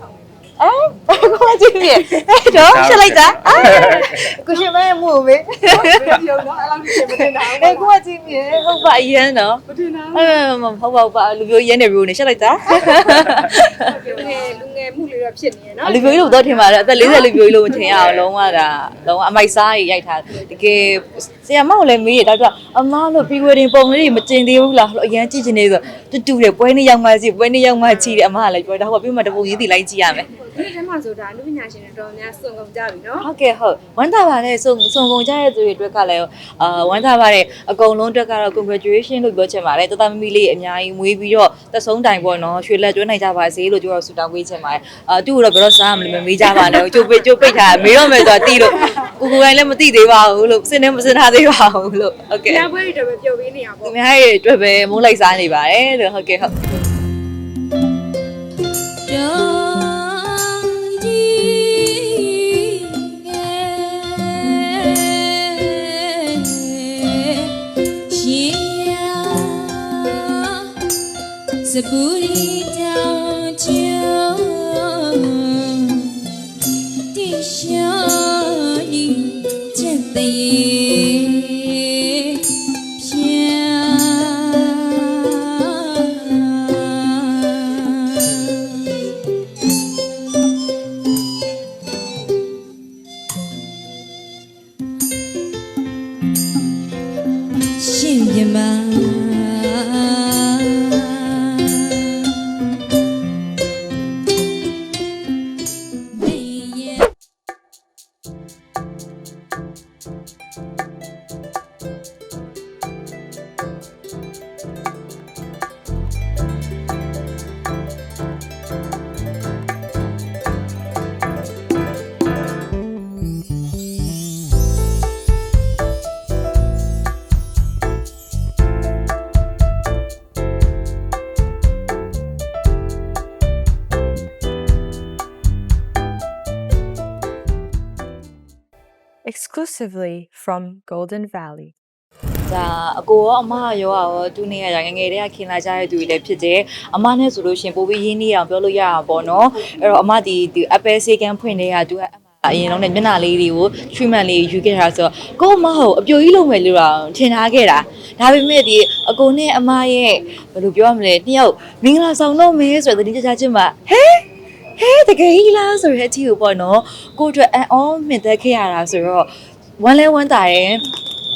အဲကို ကြည့်မြင်အဲ့တော့ချက်လိုက်တာကိုရှင်မဲမှုမေရုံတော့အဲ့လောက်ကြီးမတင်တာအဲကိုကြည့်မြင်ဟုတ်ပါအရင်နော်မတင်တာအဲမဟုတ်ပါဘူးပါလူမျိုးရင်းနေဘူးနေချက်လိုက်တာလူငယ်လူငယ်မှုလေးတော့ဖြစ်နေရနော်လူမျိုးကြီးလို့တော့ထင်ပါတယ်အသက်40လူမျိုးကြီးလို့မထင်ရအောင်လုံးဝတာလုံးဝအမိုက်စားကြီးရိုက်ထားတကယ်ဆရာမကိုလည်းမေးရတော့အမလို့ pre wedding ပုံလေးမကျင်သေးဘူးလားအရင်ကြည့်ချင်နေဆိုတူတူတယ်ပွဲနေရောက်မှစီပွဲနေရောက်မှချီတယ်အမကလည်းပြောတာဟိုပြီးမှတပုံရေးတည်လိုက်ကြည့်ရမယ် ဒီထဲမှာဆိုတာအနုပညာရှင်တွေတော်များစုံကုန်ကြပြီနော်ဟုတ်ကဲ့ဟုတ်ဝမ်းသာပါတယ်စုံစုံကုန်ကြတဲ့သူတွေအတွက်ကလည်းအာဝမ်းသာပါတယ်အကုန်လုံးအတွက်ကတော့ congratulation လို့ပြောချင်ပါတယ်တသမမီလေးအများကြီးမွေးပြီးတော့သက်ဆုံးတိုင်ပေါ့နော်ရွှေလက်ကျွေးနိုင်ကြပါစေလို့ကျွန်တော်ဆုတောင်းပေးချင်ပါတယ်အာသူ့ကိုတော့ဘယ်တော့စားမလဲမမေးကြပါနဲ့ကျုပ်ပိတ်ကျုပ်ပိတ်ထားမေးတော့မယ်ဆိုတာတီးလို့ကိုကိုယ်တိုင်လည်းမသိသေးပါဘူးလို့စဉ်းနေမစဉ်းထားသေးပါဘူးလို့ဟုတ်ကဲ့။တရားပွဲတွေတော့ပဲပြုတ်ပေးနေရသူပေါ့များရဲ့အတွက်ပဲမိုးလိုက်စားနေပါတယ်လို့ဟုတ်ကဲ့ဟုတ် ရီတောင်ချောတိရှာဤချက်သေးဖြာရှင်မြမ exclusively from Golden Valley. ဒါအကိုရောအမရောရောသူနေရတာငယ်ငယ်တည်းကခင်လာကြတဲ့သူတွေလည်းဖြစ်တယ်အမနဲ့ဆိုလို့ရှရင်ပိုပြီးရင်းနှီးအောင်ပြောလို့ရအောင်ပေါ့နော်အဲ့တော့အမဒီဒီ Apple စေကန်ဖွင့်နေတာသူကအမအရင်တော့ねမျက်နှာလေးတွေကို treatment လေးယူခဲ့တာဆိုတော့ကိုအမဟုတ်အပြိုကြီးလုံးမယ်လို့တော့ထင်ထားခဲ့တာဒါပေမဲ့ဒီအကိုနဲ့အမရဲ့ဘယ်လိုပြောရမလဲနှစ်ယောက်မင်္ဂလာဆောင်တော့မယ်ဆိုတဲ့တင်ကြကြချင်းမှာဟဲ ဟဲတကယ်ကြီးလားဆိုတဲ့အထီကိုပေါ့နော်ကို့အတွက်အံ့ဩမြင့်သက်ခဲ့ရတာဆိုတော့ဝမ်းလဲဝမ်းသာရဲ့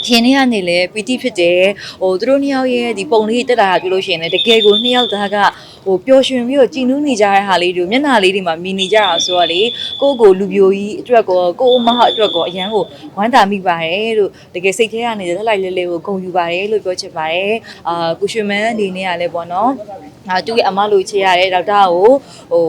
ခင်နေကနေလဲပီတိဖြစ်တယ်ဟိုသူတို့နှစ်ယောက်ရဲ့ဒီပုံလေးတက်တာကပြောလို့ရှိရင်လည်းတကယ်ကိုနှစ်ယောက်သားကဟိုပျော်ရွှင်ပြီးတော့ကြည်နူးနေကြတဲ့ဟာလေးတွေမျက်နှာလေးတွေမှာမြင်နေကြတာဆိုတော့လေကိုယ့်ကိုလူပြိုကြီးအတွက်ကောကိုယ့်အမအတွက်ကောအရန်ကိုဝမ်းသာမိပါတယ်လို့တကယ်စိတ်ထဲကနေတက်လိုက်လဲလဲကိုဂုဏ်ယူပါတယ်လို့ပြောချင်ပါတယ်အာကုရွှေမန်းအနေနဲ့ကလည်းပေါ့နော်အာသူ့ရဲ့အမလိုချေရတယ်ဒေါက်တာကိုဟို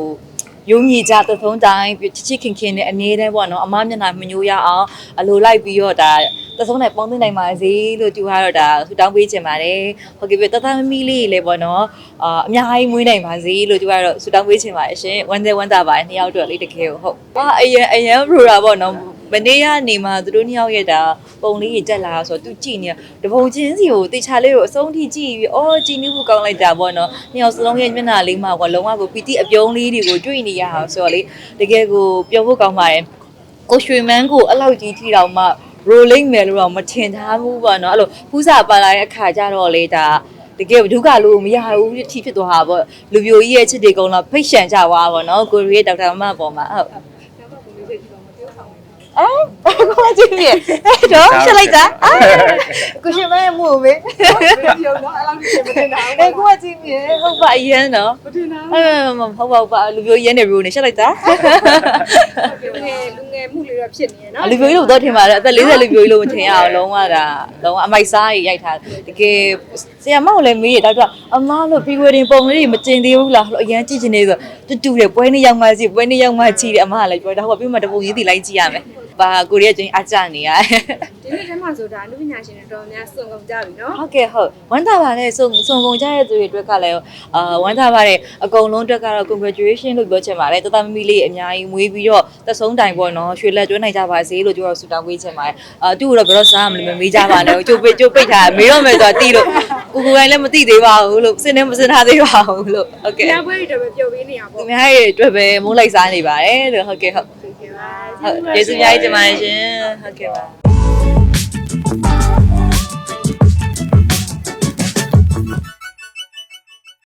ယုံကြည်ကြသထုံးတိုင်းချစ်ချစ်ခင်ခင်နဲ့အမြဲတမ်းပေါ့နော်အမမျက်နှာမညိုးရအောင်အလိုလိုက်ပြီးတော့ဒါသထုံးနဲ့ပေါင်းသိနိုင်ပါစေလို့သူကတော့ဒါဆူတောင်းပေးချင်ပါတယ်ဟုတ်ကဲ့ပြတသမမီလေးလေးပေါ့နော်အာအများကြီးမွေးနိုင်ပါစေလို့သူကတော့ဆူတောင်းပေးချင်ပါတယ်ရှင်ဝမ်းသက်ဝမ်းသာပါတယ်နှစ်ယောက်အတွက်လေးတကယ်ကိုဟုတ်အာအရင်အရင်ပရိုတာပေါ့နော် မနေ့ကနေမှသူတို့နှစ်ယောက်ရဲ့ဒါပုံလေးကြီးတက်လာဆိုတော့သူကြည့်နေတပုံချင်းစီကိုတေချာလေးကိုအဆုံးထိကြည့်ပြီးအော်ကြည်နူးဖို့ကောင်းလိုက်တာပေါ့နော်နှစ်ယောက်စလုံးရဲ့မျက်နှာလေးမှာကလုံးဝကိုပီတိအပြုံးလေးတွေကိုတွေ့နေရအောင်ဆိုတော့လေတကယ်ကိုပြောဖို့ကောင်းပါတယ်ကိုရွှေမန်းကိုအဲ့လောက်ကြီးထိတောင်မှ rolling မယ်လို့တော့မထင်ထားဘူးပေါ့နော်အဲ့လိုဖူးစာပါလာတဲ့အခါကျတော့လေဒါတကယ်ဒုက္ခလို့မရဘူးထိဖြစ်သွားတာပေါ့လူပြိုကြီးရဲ့ချစ်တွေကုန်းတော့ဖိတ်ရှန်ကြသွားပါတော့ကိုရီးဒေါက်တာမမပေါ်မှာဟုတ် အဲ ကိုကြည့်မြင်အဲ့တော့ချက်လိုက်တာကိုရှင်မဲမှုမေရုံတော့အဲ့လောက်ကြီးမတင်တာအဲကိုကြည့်မြင်ဟုတ်ပါအရင်နော်မတင်တာအဲမဟုတ်ပါဘူးပါလူမျိုးရင်းနေဘူးနေချက်လိုက်တာလူငယ်လူငယ်မှုလေးတော့ဖြစ်နေရနော်လူမျိုးကြီးလို့တော့ထင်ပါတယ်အသက်40လူမျိုးကြီးလို့မထင်ရအောင်လုံးဝတာလုံးဝအမိုက်စားကြီးရိုက်ထားတကယ်ဆရာမကိုလည်းမေးရတော့အမလို့ pre wedding ပုံလေးမကျင်သေးဘူးလားအရင်ကြည့်ချင်နေဆိုတူတူတယ်ပွဲနေရောက်မှစီပွဲနေရောက်မှချီတယ်အမကလည်းပြောတာဟိုပြီးမှတပုံရေးတည်လိုက်ကြည့်ရမယ် တပါကိုရီးယားကျွင်းအကြနေရတယ်ဒီနေ့တည်းမှာဆိုတာအနုပညာရှင်တွေတော်တော်များစုံကုန်ကြပြီနော်ဟုတ်ကဲ့ဟုတ်ဝမ်းသာပါလေစုံစုံကုန်ကြတဲ့သူတွေအတွက်ကလည်းအာဝမ်းသာပါတယ်အကုန်လုံးအတွက်ကတော့ congratulation လို့ပြောချင်ပါတယ်တသမမီလေးအများကြီးမွေးပြီးတော့သက်ဆုံးတိုင်ပေါ့နော်ရွှေလက်ကျွေးနိုင်ကြပါစေလို့ကျွန်တော်ဆုတောင်းပေးချင်ပါတယ်အာသူ့ကိုတော့ဘယ်တော့စားမလဲမေးကြပါနဲ့ကျုပ်ပိတ်ကျုပ်ပိတ်ထားမေးတော့မယ်ဆိုတာတီးလို့ကိုကိုတိုင်းလည်းမသိသေးပါဘူးလို့စင်နေမစင်ထားသေးပါဘူးလို့ဟုတ်ကဲ့။တရားပွဲတွေတော့ပဲပျော်ပေးနေရသူပေါ့များရဲ့အတွက်ပဲမိုးလိုက်စားနေပါတယ်လို့ဟုတ်ကဲ့ဟုတ်။ဟုတ်ကဲ့ပါ ဟုတ်ကျေးဇူးများကြီးတင်ပါတယ်ရှင်ဟုတ်ကဲ့ပါ